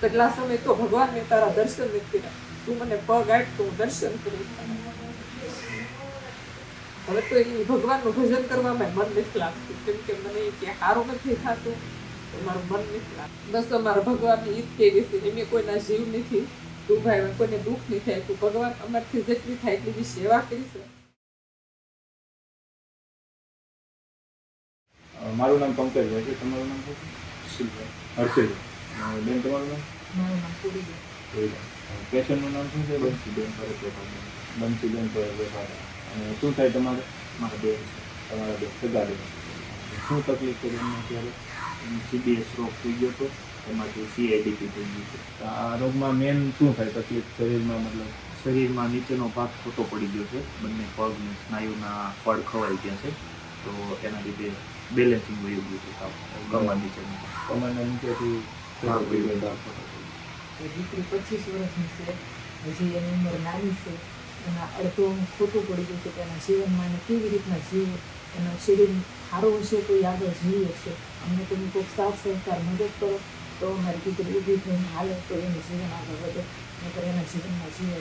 કેટલા સમય તો ભગવાનને તારા દર્શન નથી કર્યા. તું મને પગ આટ તો દર્શન કરું. હવે તો એ ભગવાનનું ભજન કરવામાં મન નથી લાગતું. કેમ કે મને એ કે સારું નથી થતું. મારું મન નથી લાગતું. બસ અમારા ભગવાનની ઈદ કેવી છે? એમને કોઈના જીવ નથી. તું ભાઈ કોઈને દુઃખ નહીં થાય. તું ભગવાન અમારથી જેટલી થાય એટલી બી સેવા કરી છે. મારું નામ પંકજભાઈ છે. તમારું નામ શું શિલ્પા હર્ષિલભાઈ. બેન તમારું નામ મારું નામ પૂરી ગયું પેશન્ટનું નામ શું છે બંસીબેન વેપારી બંસીબેન વેપાર અને શું થાય તમારે મારા બેન તમારા બેન સગા બેન શું તકલીફ છે બેનને અત્યારે સીબીએસ રોગ થઈ ગયો હતો એમાંથી સીઆઈડીપી થઈ ગયું છે આ રોગમાં મેન શું થાય તકલીફ શરીરમાં મતલબ શરીરમાં નીચેનો ભાગ ખોટો પડી ગયો છે. બંને પગ સ્નાયુના પડ ખવાઈ ગયા છે. તો એના લીધે બેલેન્સિંગ વયું ગયું છે સાવ કમર નીચે કમરના નીચેથી છે. એ દીકરી પચીસ વર્ષની છે હજી એની ઉંમર નાની છે એના અડધો ખોટું પડી ગયું છે કે એના જીવનમાં એને કેવી રીતના જીવે એનું શરીર સારું હશે તો આગળ જીવી હશે અમને તમે કોઈક સાથ સહકાર મદદ કરો તો મારી દીકરી ઊભી થઈને હાલે તો એનું જીવન આગળ વધે નકર એના જીવનમાં જીવે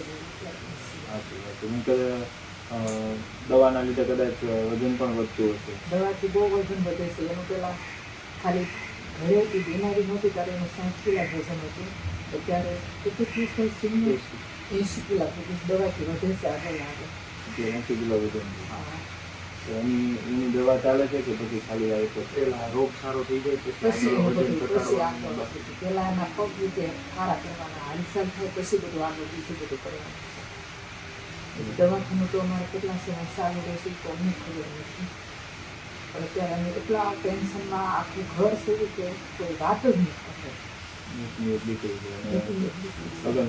અ, દવાના લીધે કદાચ વજન પણ વધતું હશે દવાથી બહુ વજન વધે છે એનું પહેલાં ખાલી ઘરે હતી બીમારી નહોતી ત્યારે એનું સાઠ કિલા વજન હતું અત્યારે કેટલી ત્રીસ વર્ષ સિંગલ એંશી કિલા સુધી દવાથી વધે છે આગળ ને આગળ. એંસી કિલો વજન. તો એની એની દવા ચાલે છે કે પછી ખાલી આવે છે? પેલા રોગ સારો થઈ જાય પછી પછી વજન ઘટાડવાનું. એના પગ રીતે સારા કરવાના હાલચાલ થાય પછી બધું આગળ બીજું બધું કરવાનું દવાખાનું તો અમારે કેટલા સમય સારું રહેશે તો અમને ખબર નથી. પણ અત્યારે અમે એટલા ટેન્શનમાં આખું ઘર છે કે કોઈ વાત જ નહીં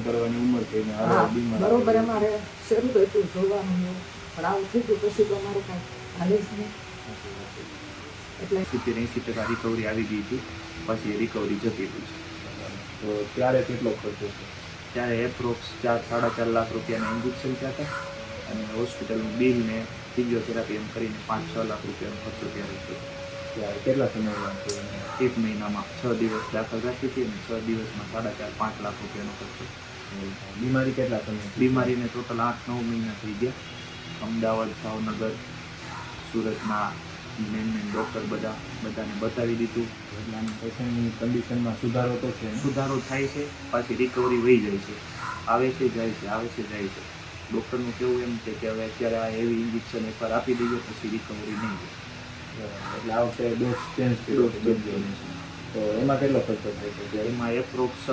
કરવાની ઉંમર થઈ ને હા હારે બીમાર બરોબર. અમારે શરૂ થયું જોવાનું પણ આવું થઈ ગયું પછી તો અમારું કાંઈ હાલે જ નહીં. એટલે સિત્તેર એંસી ટકા રિકવરી આવી ગઈ હતી. પછી રિકવરી જતી હતી તો ત્યારે કેટલો ખર્ચો છે ત્યારે એપ્રોક્સ ચાર સાડા ચાર લાખ રૂપિયાના ઇન્જેક્શન થયા હતા. અને હોસ્પિટલનું બિલ ને ફિઝિયોથેરાપી એમ કરીને પાંચ છ લાખ રૂપિયાનો ખર્ચો ત્યારે થયો ત્યારે કેટલા સમયમાં એક મહિનામાં છ દિવસ દાખલ રાખી હતી અને છ દિવસમાં સાડા ચાર પાંચ લાખ રૂપિયાનો ખર્ચો. બીમારી કેટલા સમય બીમારીને ટોટલ આઠ નવ મહિના થઈ ગયા. અમદાવાદ ભાવનગર સુરતના મેન મેન ડૉક્ટર બધા બધાને બતાવી દીધું. એટલે પેશન્ટની કન્ડિશનમાં સુધારો તો છે સુધારો થાય છે પાછી રિકવરી વહી જાય છે. આવે છે જાય છે આવે છે જાય છે. ડૉક્ટરનું કેવું એમ છે કે હવે અત્યારે આ એવી ઇન્જેક્શન એકવાર આપી દઈએ પછી રિકવરી નહીં એટલે આ વખતે ડોઝ ચેન્જ કર્યો છે જાય તો એમાં કેટલો ખર્ચો થાય છે? એમાં એપ્રોક્સ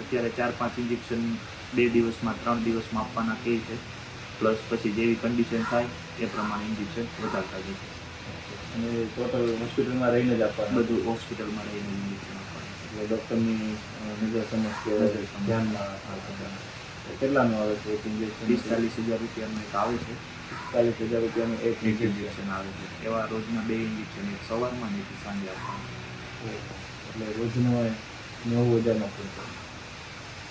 અત્યારે ચાર પાંચ ઇન્જેક્શન બે દિવસમાં ત્રણ દિવસમાં આપવાના કહે છે. પ્લસ પછી જેવી કન્ડિશન થાય એ પ્રમાણે ઇન્જેક્શન વધારતા જશે. અને ટોટલ હોસ્પિટલમાં રહીને જ આપવાનું? બધું હોસ્પિટલમાં રહીને ઇન્જેક્શન આપવાનું એટલે ડૉક્ટરની નજર સમક્ષ કે ધ્યાનમાં કેટલાનું આવે છે? એક ઇન્જેક્શન પિસ્તાલીસ હજાર રૂપિયાનું એક આવે છે. પિસ્તાલીસ હજાર રૂપિયાનું એક ઇન્જેક્શન આવે છે. એવા રોજના બે ઇન્જેક્શન એક સવારમાં ને એક સાંજે આપવાનું. એટલે રોજનો નવ નેવું હજારનો ખર્ચો.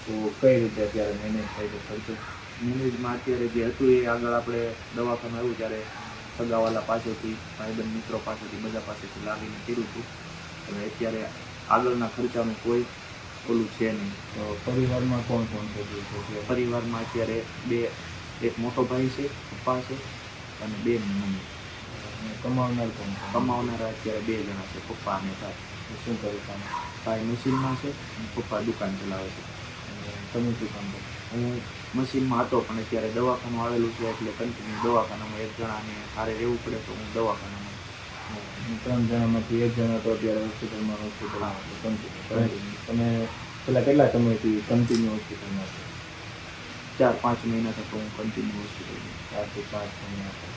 તો કઈ રીતે અત્યારે મેનેજ થાય છે ખર્ચો? મેનેજમાં અત્યારે જે હતું એ આગળ આપણે દવાખાનું આવ્યું ત્યારે સગાવાલા પાસેથી ભાઈબંધ મિત્રો પાસેથી બધા પાસેથી લાવીને કર્યું હતું. હવે અત્યારે આગળના ખર્ચાનું કોઈ ઓલું છે નહીં. તો પરિવારમાં કોણ કોણ છે? પરિવારમાં અત્યારે બે એક મોટો ભાઈ છે પપ્પા છે અને બે મમ્મી. અને કમાવનાર કોણ કમાવનારા અત્યારે બે જણા છે પપ્પા અને ભાઈ. શું કરું કામ? ભાઈ મશીનમાં છે અને પપ્પા દુકાન ચલાવે છે. તમે શું કામ કરો? હું મશીનમાં હતો પણ અત્યારે દવાખાનું આવેલું છે એટલે કન્ટિન્યુ દવાખાનામાં એક જણાને હારે રહેવું પડે તો હું દવાખાનામાં. ત્રણ જણામાંથી એક જણા તો અત્યારે હોસ્પિટલમાં હોસ્પિટલમાં હા. તમે પેલા કેટલા સમયથી કન્ટિન્યુ હોસ્પિટલમાં છો? ચાર પાંચ મહિના થતો હું કન્ટિન્યુ હોસ્પિટલમાં ચારથી પાંચ મહિના છે.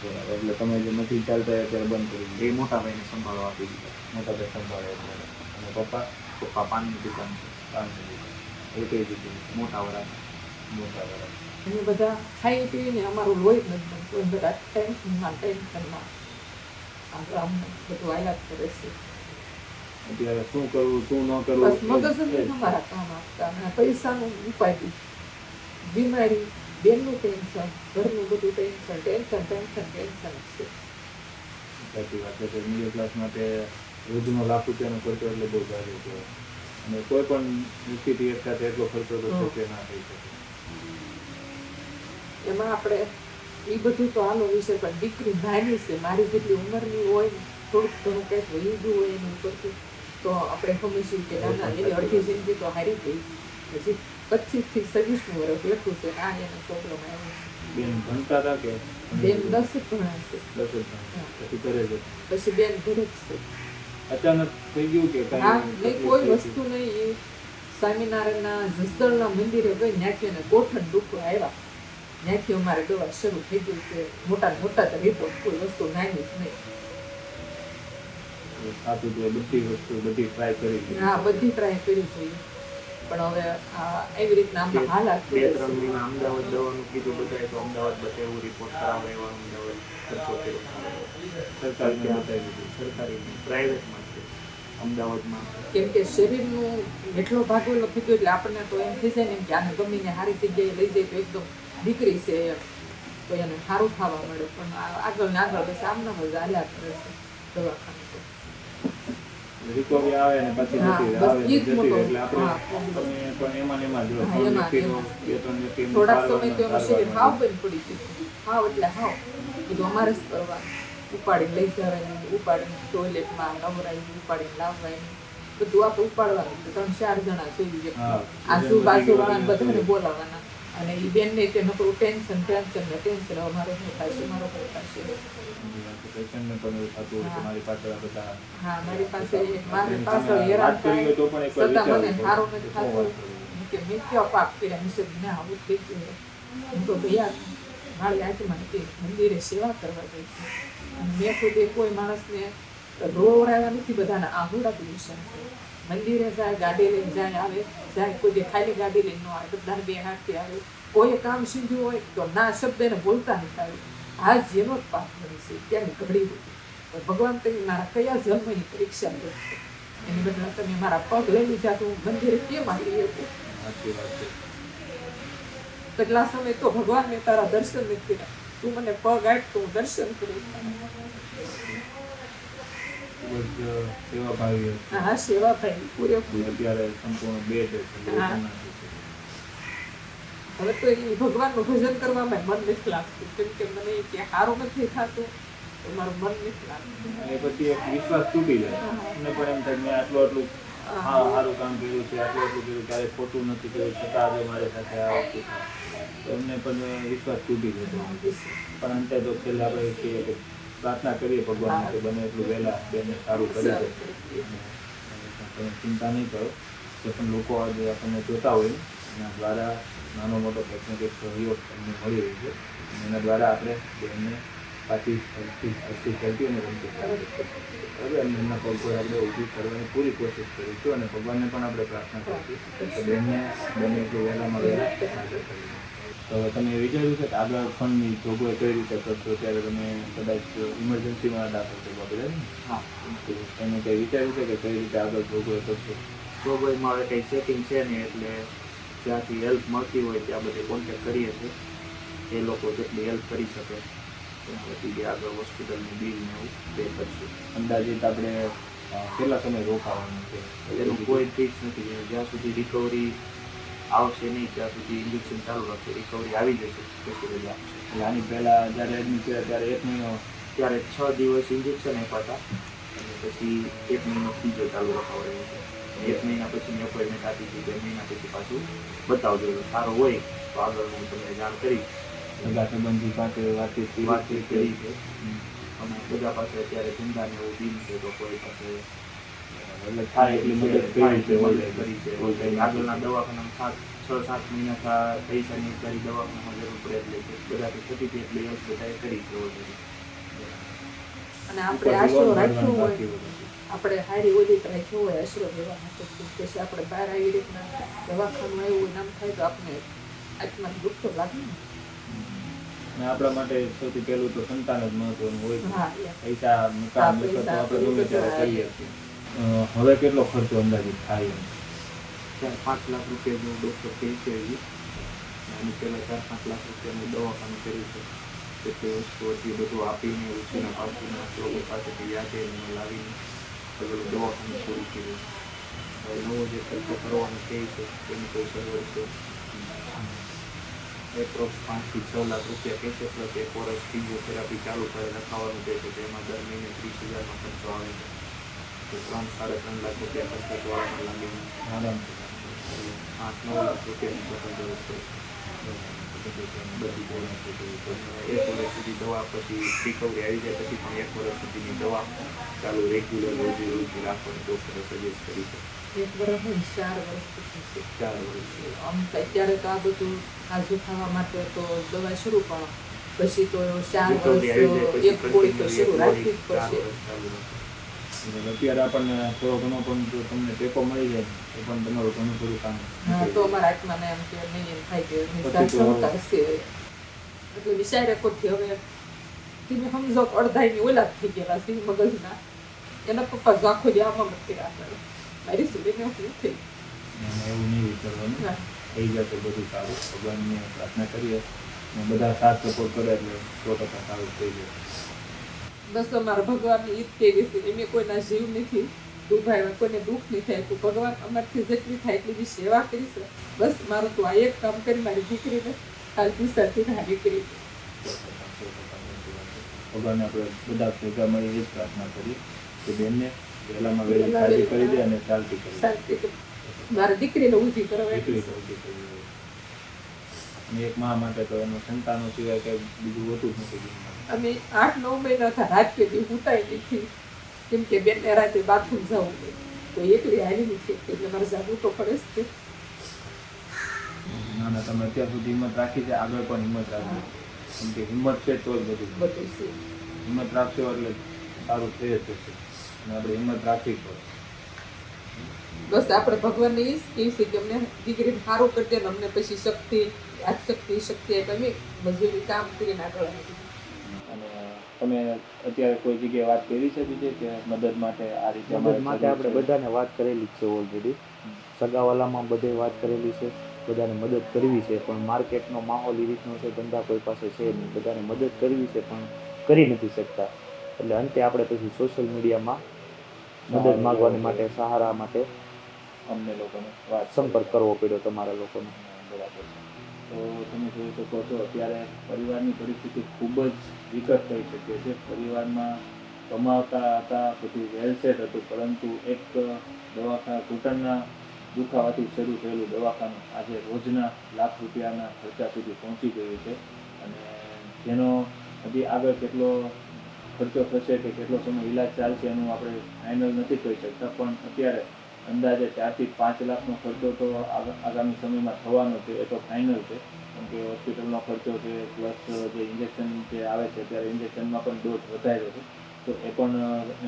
બરાબર એટલે તમે જે નથી ચાલતા અત્યારે બંધ કરી એ મોટા ભાઈને સંભાળવા આપી દીધા. મોટા ભાઈ સંભાળે અત્યારે અને પપ્પા? પપ્પા પાનની દુકાન છે. પાનની દુકાન. એ કહી દીધું મોટા વરા મોટા વરા અમે બધા ખાઈ પીને અમારું લોહી જ નથી બનતું અમે બધા ટેન્શનમાં ટેન્શનમાં. આગળ અમને બધું આયાત કરે છે. અત્યારે શું કરવું શું ન કરવું? બસ મગજ અમારા કામ આપતા અને પૈસાનું ઉપાય બીમારી બેનનું ટેન્શન ઘરનું બધું ટેન્શન ટેન્શન ટેન્શન ટેન્શન છે. સાચી વાત છે. મિડલ ક્લાસ માટે રોજનો લાખ રૂપિયાનો ખર્ચો એટલે બહુ ભારે છે. અને કોઈ પણ વ્યક્તિથી એક સાથે એટલો ખર્ચો તો શક્ય ના થઈ શકે. એમાં આપણે એ બધું તો આનો વિશે પણ દીકરી નાની છે. મારી જેટલી ઉંમરની હોય થોડુંક ઘણું કંઈક વહી ગયું હોય એની ઉપરથી તો આપણે સમજીશું કે ના ના એની અડધી જિંદગી તો હારી ગઈ. હજી પચીસથી છવ્વીસનું વર્ષ લખ્યું છે આ એનો પ્રોબ્લેમ આવ્યો છે. બેન ભણતા હતા કે? બેન દસ જ ભણાશે દસ જ પછી ઘરે છે પછી બેન ઘરે જ છે. અચાનક થઈ ગયું કે કઈ કોઈ વસ્તુ નહીં. સ્વામિનારાયણના જસદળના મંદિરે ગઈ ત્યાંથી એને કોઠણ દુઃખો આવ્યા. ત્યાંથી અમારે દવા શરૂ થઈ ગયું છે. મોટા મોટા તો રિપોર્ટ કોઈ વસ્તુ નાની જ નહીં. ખાતું હતું બધી વસ્તુ બધી ટ્રાય કરી છે. હા બધી ટ્રાય કરી છે પણ હવે એવી રીતના હાલાત બે ત્રણ. મહિના અમદાવાદ જવાનું કીધું બધાએ તો અમદાવાદ બતાવ્યું રિપોર્ટ કરાવે એવા અમદાવાદ ખર્ચો કર્યો. સરકારી બતાવી દીધું. સરકારી પ્રાઇવેટમાં છે. અમદાવાદમાં. કેમ કે શરીરનું એટલો ભાગ ઓલો ગયો એટલે આપણને તો એમ થઈ જાય ને કે આને ગમીને સારી જગ્યાએ લઈ જાય તો એકદમ દીકરી છે તો એને સારું ખાવા મળે. પણ આગળ ને આગળ બસ આમના જ હાલ્યા કરે છે દવાખાનું તો. રિકવરી આવે ને પછી હા, જતી આવે ને ઈ જ જતી એટલે આપણે પણ એમાં એમાં જ રહો. હા, ત્રણ એમાં- વ્યક્તિનું, બે ત્રણ વ્યક્તિનું થોડાક સમય તો એનું શરીર હાવ સારવારમાં. પડી ગયું. હાવ એટલે હાવ. બધું અમારે જ કરવાનું. ઉપાડીને લઈ જવાનું ઉપાડીને ટોયલેટમાં ઉપાડીને લાવવાનું. બધું આપણે ઉપાડવાનું. ત્રણ ચાર જણા જોઈએ આજુબાજુ વાળા બધાને બોલાવવાના. અને એ બેનને કે નકરું ટેન્શન ટેન્શન ને ટેન્શન હવે મારો શું થશે મારો શું થશે હા. મારી પાસે મારી પાછળ હેરાન તો એકવાર છતાં મને સારું નથી થતું. કે મેં કયો પાપ કર્યા? હશે ના આવું થઈ ગયું હું તો ભૈયા મારી આત્મા હતી મંદિરે સેવા કરવા ગઈ અને મેં ખુદ કોઈ માણસને રોવડાવ્યા નથી બધાના આહુડા છે. મંદિરે જાય ગાડી લઈને જાય આવે. જાય કોઈ ખાલી ગાડી લઈને ન આવે બધા બે હાથથી આવે. કોઈ કામ સીધું હોય તો ના શબ્દ એને બોલતા નહીં આવે. આ જેનો જ પાપ કરે છે. ત્યાં ઘડી હોય તો ભગવાન તમે મારા કયા જન્મની પરીક્ષા કરશે એની બદલે તમે મારા પગ લઈ લીધા તો હું મંદિરે કેમ આવી શકું? સાચી વાત છે. કેટલા સમય તો ભગવાનને તારા દર્શન નથી કર્યા. તું મને પગ આપ તો હું દર્શન કરું જ સેવાભાવી હતી. હા સેવા ભાઈ પૂરેપૂરી અત્યારે સંપૂર્ણ બે છે. હવે તો એ ભગવાનનું ભજન કરવામાં મન નથી લાગતું. કેમ કે મને કે સારું નથી થતું તો મારું મન નથી લાગતું. એ પછી એક વિશ્વાસ તૂટી જાય. હા. પણ એમ થાય મેં આટલું આટલું હા. સારું કામ કર્યું છે આટલું આટલું કર્યું ક્યારેય ખોટું નથી કર્યું છતાં આજે મારી સાથે આ વસ્તુ એમને પણ વિશ્વાસ તૂટી જતો પણ અંતે તો છેલ્લે આપણે કહીએ કે પ્રાર્થના કરીએ ભગવાન માટે બને એટલું વહેલા બેને સારું કરી દે તમે ચિંતા નહીં કરો. જે પણ લોકો આજે આપણને જોતા હોય એના દ્વારા નાનો મોટો કંઈક ને કંઈક સહયોગ તમને મળી રહ્યો છે. એના દ્વારા આપણે બેનને પાછી હરખી કરતી અને રમતી બરાબર? અને એમના પગ પર આપણે ઊભી કરવાની પૂરી કોશિશ કરીશું અને ભગવાનને પણ આપણે પ્રાર્થના કરીશું કે બેનને બને એટલું વહેલામાં વહેલા હાજર. તો હવે તમે વિચાર્યું છે કે આગળ ફંડની જોગવાઈ કઈ રીતે કરશો? ત્યારે તમે કદાચ ઇમરજન્સીમાં દાખલ કરવા બધા હા. તો તમે કંઈ વિચાર્યું છે કે કઈ રીતે આગળ જોગવાઈ કરશો? જોગવાઈમાં હવે કંઈ સેટિંગ છે નહીં એટલે જ્યાંથી હેલ્પ મળતી હોય ત્યાં બધે કોન્ટેક્ટ કરીએ છીએ. એ લોકો જેટલી હેલ્પ કરી શકે ત્યાં બી આગળ હોસ્પિટલની બિલ ને એવું પે કરશું. અંદાજિત આપણે કેટલા સમય રોકાવાનું છે? એનું કોઈ ફિક્સ નથી જ્યાં સુધી રિકવરી આવશે નહીં ત્યાં સુધી ઇન્જેક્શન ચાલુ રાખશે રિકવરી આવી જશે પછી રજા એટલે આની પહેલાં જ્યારે એડમિટ થયા ત્યારે એક મહિનો ત્યારે છ દિવસ ઇન્જેક્શન આપ્યા હતા. અને પછી એક મહિનો ફીજો ચાલુ રખાવડાવ્યો છે એક મહિના પછી મેં અપોઇન્ટમેન્ટ આપી હતી બે મહિના પછી પાછું બતાવજો. સારો હોય તો આગળ હું તમને જાણ કરીશ. બધા સંબંધી પાસે વાતચીત વાતચીત કરી છે. અમે અને બધા પાસે અત્યારે ધંધા ને એવું બિલ છે તો કોઈ પાસે એટલે થાય એટલી મદદ કરી છે મદદ કરી છે. ઓલરેડી. આગળના દવાખાનામાં સાત છ સાત મહિના પૈસાની કરી દવાખાનામાં જરૂર પડે એટલે બધાથી થતી હતી એટલી હેલ્પ બધાએ કરી છે ઓલરેડી અને આપણે આશરો રાખ્યો હોય આપણે હારી ઓલી રાખ્યો હોય આશરો લેવા માટે પછી આપણે બહાર આવી રીતના દવાખાનું આવ્યું હોય ને થાય તો આપણે આત્માને દુઃખ તો લાગે ને. અને આપણા માટે સૌથી પહેલું તો સંતાન જ મહત્વનું હોય. પૈસા મકાન મિલકત આપણે ગમે ત્યારે કરીએ છીએ હવે કેટલો ખર્ચો અંદાજિત થાય એમ? ચાર પાંચ લાખ રૂપિયા જેવું ડૉક્ટર કહે છે એવી અને પહેલાં ચાર પાંચ લાખ રૂપિયાનું દવાખાનું કર્યું છે. કેટલી વસ્તુ હતી બધું આપીને ઉછીના પાછીના લોકો પાસેથી યાદે લાવીને બધું દવાખાનું પૂરું કર્યું હવે નવો જે ખર્ચો કરવાનો કહે છે તેની કોઈ સગવડ છે? એપ્રોક્સ પાંચથી છ લાખ રૂપિયા કહે છે, પ્લસ એક વર્ષ ફિઝિયોથેરાપી ચાલુ કરે લખાવાનું કહે છે તેમાં દર મહિને ત્રીસ હજારનો ખર્ચો આવે છે. તો ત્રણ સાડા ત્રણ લાખ રૂપિયા કસરત વાળામાં લાગે આઠ નવ લાખ રૂપિયાની ટોટલ જરૂર છે. બધી એક વર્ષ સુધી દવા પછી રિકવરી આવી જાય પછી પણ એક વર્ષ સુધીની દવા ચાલુ રેગ્યુલર રોજી રોજી રાખવાની ડૉક્ટરે સજેસ્ટ કરી છે. એક વર્ષ ચાર વર્ષ ચાર વર્ષ આમ અત્યારે તો આ બધું કાજુ ખાવા માટે તો દવા શરૂ પણ પછી તો ચાર વર્ષ એક કોઈ તો શરૂ રાખવી જ પડશે. અત્યારે આપણને થોડો ઘણો પણ જો તમને ટેકો મળી જાય તો પણ તમારું ઘણું બધું કામ તો અમારા હાથમાં એમ કે નહીં એમ થાય કે હશે. એટલે વિચાર કોથી હવે તમે સમજો અડધાની ઓલા થઈ ગયેલા છે મગજના. એના પપ્પા ઝાખો જ આમાં નથી રાખતા મારી સુધીને હું થઈ એવું નહીં વિચારવાનું. થઈ જશે બધું સારું. ભગવાનને પ્રાર્થના કરીએ. બધા સાથ સપોર્ટ કરે એટલે સો ટકા સારું થઈ જશે બસ અમારા ભગવાનની ઈદ કેવી છે. એમે કોઈના જીવ નથી દુભાવ્યા કોઈને દુઃખ નહીં થાય તું ભગવાન અમારથી જેટલી થાય એટલી બી સેવા કરી છે. બસ મારું તું આ એક કામ કરી મારી દીકરીને કાલ પિસ્તાથી હારી કરી ભગવાનને આપણે બધા ભેગા મળી એ પ્રાર્થના કરીએ કે બેનને વહેલામાં વહેલી સાજી કરી દે અને શાંતિ કરી શાંતિ મારી દીકરીને ઊભી કરવા કરી એક મા માટે તો એનું સંતાનો સિવાય કંઈ બીજું હોતું જ નથી. અમે આઠ નવ મહિના હતા રાત પેટી ઉતાઈ નથી. કેમ કે બેનને રાતે બાથરૂમ જવું હોય તો એકલી હાલી નથી એટલે મારે જાગવું તો પડે જ તે ના ના તમે અત્યાર સુધી હિંમત રાખી છે આગળ પણ હિંમત રાખજો. કેમ કે હિંમત છે તો જ બધું. બધું છે. હિંમત રાખશો એટલે સારું થઈ જશે. અને આપણે હિંમત રાખવી પડે. બસ આપણે ભગવાનને એ જ કહે છે કે અમને દીકરીને સારું કરી દે ને અમને પછી શક્તિ આ શક્તિ શક્તિ તમે મજૂરી કામ કરીને આગળ આવી તમે અત્યારે કોઈ જગ્યાએ વાત કરી છે બીજે કે મદદ માટે આ રીતે મદદ માટે આપણે બધાને વાત કરેલી જ છે ઓલરેડી સગાવાલામાં બધે વાત કરેલી છે બધાને મદદ કરવી છે પણ માર્કેટનો માહોલ એ રીતનો છે ધંધા કોઈ પાસે છે નહીં. બધાને મદદ કરવી છે પણ કરી નથી શકતા. એટલે અંતે આપણે પછી સોશિયલ મીડિયામાં મદદ માગવાની માટે સહારા માટે અમને લોકોને વાત સંપર્ક કરવો પડ્યો તમારા લોકોને. બરાબર છે. તો તમે જોઈ શકો છો અત્યારે પરિવારની પરિસ્થિતિ ખૂબ જ વિકટ થઈ શકે છે. પરિવારમાં કમાવતા હતા, બધું વેલસેટ હતું, પરંતુ એક દવાખાના, ઘૂંટણના દુખાવાથી શરૂ થયેલું દવાખાનું આજે રોજના લાખ રૂપિયાના ખર્ચા સુધી પહોંચી ગયું છે. અને જેનો હજી આગળ કેટલો ખર્ચો થશે કે કેટલો સમય ઈલાજ ચાલશે એનું આપણે ફાઇનલ નથી કહી શકતા, પણ અત્યારે અંદાજે ચારથી પાંચ લાખનો ખર્ચો તો આગ- આગામી સમયમાં થવાનો છે, એ તો ફાઇનલ છે. કેમ કે હોસ્પિટલનો ખર્ચો છે પ્લસ જે ઇન્જેક્શન જે આવે છે ત્યારે ઇન્જેક્શનમાં પણ ડોઝ વધાર્યો છે. તો એ પણ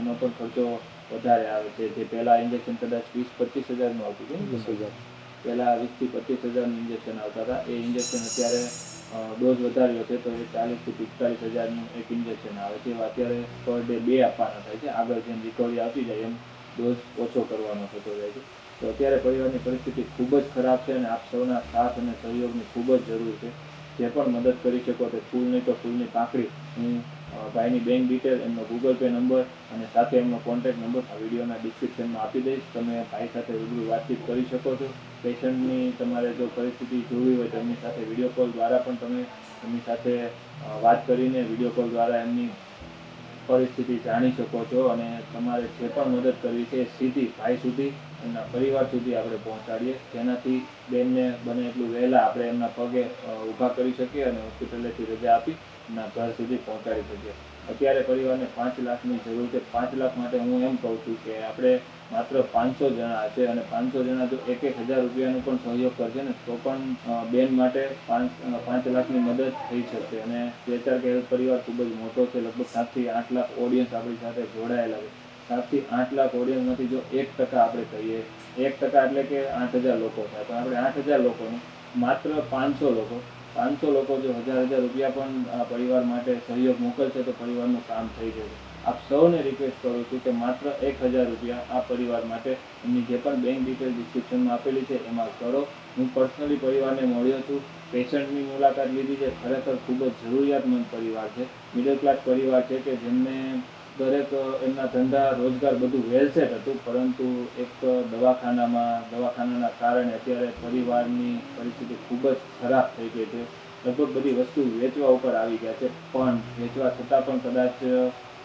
એનો પણ ખર્ચો વધારે આવે છે. જે પહેલાં ઇન્જેક્શન કદાચ વીસ પચીસ હજારનું આવતું હતું ને? વીસ હજાર. પહેલાં વીસથી પચીસ હજારનું ઇન્જેક્શન આવતા હતા. એ ઇન્જેક્શન અત્યારે ડોઝ વધાર્યો છે તો એ ચાલીસથી પિસ્તાલીસ હજારનું એક ઇન્જેક્શન આવે છે. અત્યારે પર ડે બે આપવાના થાય છે. આગળ જેમ રિકવરી આવતી જાય એમ ડોઝ ઓછો કરવાનો થતો જાય છે. તો અત્યારે પરિવારની પરિસ્થિતિ ખૂબ જ ખરાબ છે અને આપ સૌના સાથ અને સહયોગની ખૂબ જ જરૂર છે. જે પણ મદદ કરી શકો તે ફૂલ નહીં તો ફૂલની પાંખડી. હું ભાઈની બેંક ડિટેલ એમનો ગૂગલ પે નંબર અને સાથે એમનો કોન્ટેક્ટ નંબર આ વિડીયોના ડિસ્ક્રિપ્શનમાં આપી દઈશ. તમે ભાઈ સાથે રૂબરૂ વાતચીત કરી શકો છો. પેશન્ટની તમારે જો પરિસ્થિતિ જોવી હોય તો એમની સાથે વીડિયો કોલ દ્વારા પણ તમે એમની સાથે વાત કરીને વીડિયો કોલ દ્વારા એમની પરિસ્થિતિ જાણી શકો છો અને તમારે જે પણ મદદ કરવી છે સીધી ભાઈ સુધી એમના પરિવાર સુધી આપણે પહોંચાડીએ. જેનાથી બેનને બને એટલું વહેલા આપણે એમના પગે ઊભા કરી શકીએ અને હોસ્પિટલેથી રજા આપી એમના ઘર સુધી પહોંચાડી શકીએ. અત્યારે પરિવારને પાંચ લાખની જરૂર છે. પાંચ લાખ માટે હું એમ કહું છું કે આપણે માત્ર પાંચસો જણા છે અને પાંચસો જણા જો એક એક હજાર રૂપિયાનો પણ સહયોગ કરશે ને, તો પણ બેન માટે પાંચ પાંચ લાખની મદદ થઈ શકશે. અને બેચાર કે પરિવાર ખૂબ જ મોટો છે, લગભગ સાતથી આઠ લાખ ઓડિયન્સ આપણી સાથે જોડાયેલા છે. સાતથી આઠ લાખ ઓડિયન્સમાંથી જો એક ટકા આપણે કહીએ, એક ટકા એટલે કે આઠ હજાર લોકો થાય. તો આપણે આઠ હજાર લોકોનું, માત્ર પાંચસો લોકો પાંચસો લોકો જો હજાર હજાર રૂપિયા પણ આ પરિવાર માટે સહયોગ મોકલશે, તો પરિવારનું કામ થઈ જશે. આપ સૌને રિક્વેસ્ટ કરું છું કે માત્ર એક હજાર રૂપિયા આ પરિવાર માટે એમની જે પણ બેંક ડિટેલ ડિસ્ક્રિપ્શનમાં આપેલી છે, એમાં કરો. હું પર્સનલી પરિવારને મળ્યો છું. પેશન્ટની મુલાકાત લીધી છે. ખરેખર ખૂબ જ જરૂરિયાતમંદ પરિવાર છે. મિડલ ક્લાસ પરિવાર છે કે જેમને દરેક એમના ધંધા, રોજગાર બધું વેલસેટ હતું, પરંતુ એક દવાખાનામાં, દવાખાનાના કારણે અત્યારે પરિવારની પરિસ્થિતિ ખૂબ જ ખરાબ થઈ ગઈ છે. લગભગ બધી વસ્તુ વેચવા ઉપર આવી ગયા છે. પણ વેચવા છતાં પણ કદાચ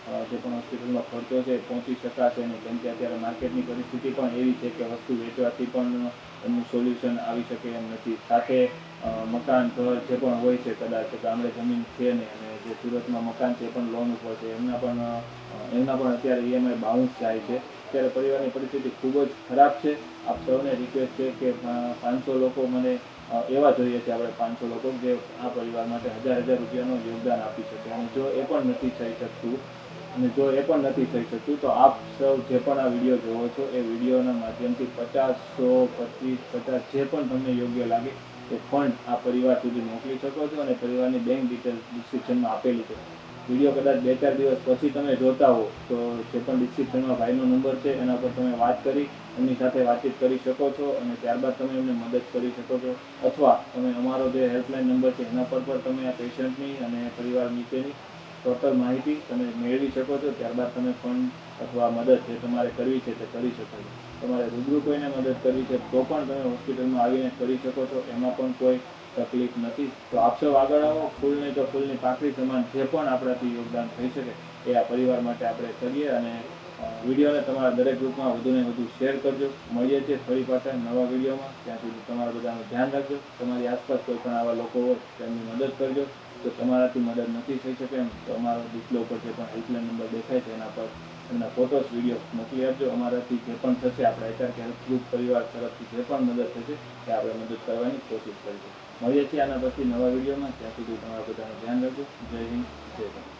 જે પણ હોસ્પિટલમાં ખર્ચો છે પહોંચી શકાશે નહીં કેમ કે અત્યારે માર્કેટની પરિસ્થિતિ પણ એવી છે કે વસ્તુ વેચવાથી પણ એનું સોલ્યુશન આવી શકે એમ નથી. સાથે મકાન, ઘર જે પણ હોય છે કદાચ ગામડે જમીન છે નહીં અને જે સુરતમાં મકાન છે એ પણ લોન ઉપર છે. એમના પણ એમના પણ અત્યારે ઈએમઆઈ બાઉન્સ જાય છે. અત્યારે પરિવારની પરિસ્થિતિ ખૂબ જ ખરાબ છે. આપ સૌને રિક્વેસ્ટ છે કે પાંચસો લોકો મને એવા જોઈએ છે આપણે પાંચસો લોકો જે આ પરિવાર માટે હજાર હજાર રૂપિયાનું યોગદાન આપી શકે. અને જો એ પણ નથી થઈ શકતું અને જો એ પણ નથી થઈ શકતું તો આપ સૌ જે પણ આ વીડિયો જોવો છો, એ વિડીયોના માધ્યમથી પચાસ સો પચીસ, પચાસ જે પણ તમને યોગ્ય લાગે તે ફંડ આ પરિવાર સુધી મોકલી શકો છો અને પરિવારની બેંક ડિટેલ ડિસ્ક્રિપ્શનમાં આપેલી છે. વીડિયો કદાચ બે ચાર દિવસ પછી તમે જોતા હો, તો જે પણ ડિસ્ક્રિપ્શનમાં ભાઈનો નંબર છે, એના પર તમે વાત કરી, એમની સાથે વાતચીત કરી શકો છો અને ત્યારબાદ તમે એમને મદદ કરી શકો છો. અથવા તમે અમારો જે હેલ્પલાઇન નંબર છે, એના પર પણ તમે આ પેશન્ટની અને પરિવાર નીચેની ટોટલ માહિતી તમે મેળવી શકો છો, ત્યારબાદ તમે ફંડ અથવા મદદ જે તમારે કરવી છે તે કરી શકો છો. તમારે રૂબરૂ કોઈને મદદ કરવી છે તો પણ તમે હોસ્પિટલમાં આવીને કરી શકો છો, એમાં પણ કોઈ તકલીફ નથી. તો આપ સૌ આગળ આવો ફૂલ તો ફૂલની પાકડી સમાન જે પણ આપણાથી યોગદાન થઈ શકે એ આ પરિવાર માટે આપણે કરીએ અને વિડીયોને તમારા દરેક ગ્રુપમાં વધુને વધુ શેર કરજો. મળીએ છીએ ફરી પાછા નવા વિડીયોમાં. ત્યાં સુધી તમારા બધાનું ધ્યાન રાખજો. તમારી આસપાસ કોઈ પણ આવા લોકો હોય તેમની મદદ કરજો. જો તમારાથી મદદ નથી થઈ શકે એમ. તો અમારો ડિસ્પ્લે ઉપર જે પણ હેલ્પલાઇન નંબર દેખાય છે, એના પર એમના ફોટોસ વીડિયો મોકલી આપજો. અમારાથી જે પણ થશે, આપણે એચઆર કે હેલ્પ ગ્રુપ પરિવાર તરફથી જે પણ મદદ થશે તે આપણે મદદ કરવાની કોશિશ કરીશું. મળીએ છીએ આના પછી નવા વિડીયોમાં ત્યાં સુધી તમારા બધાનું ધ્યાન રાખજો. જય હિન્દ, જય ભારત.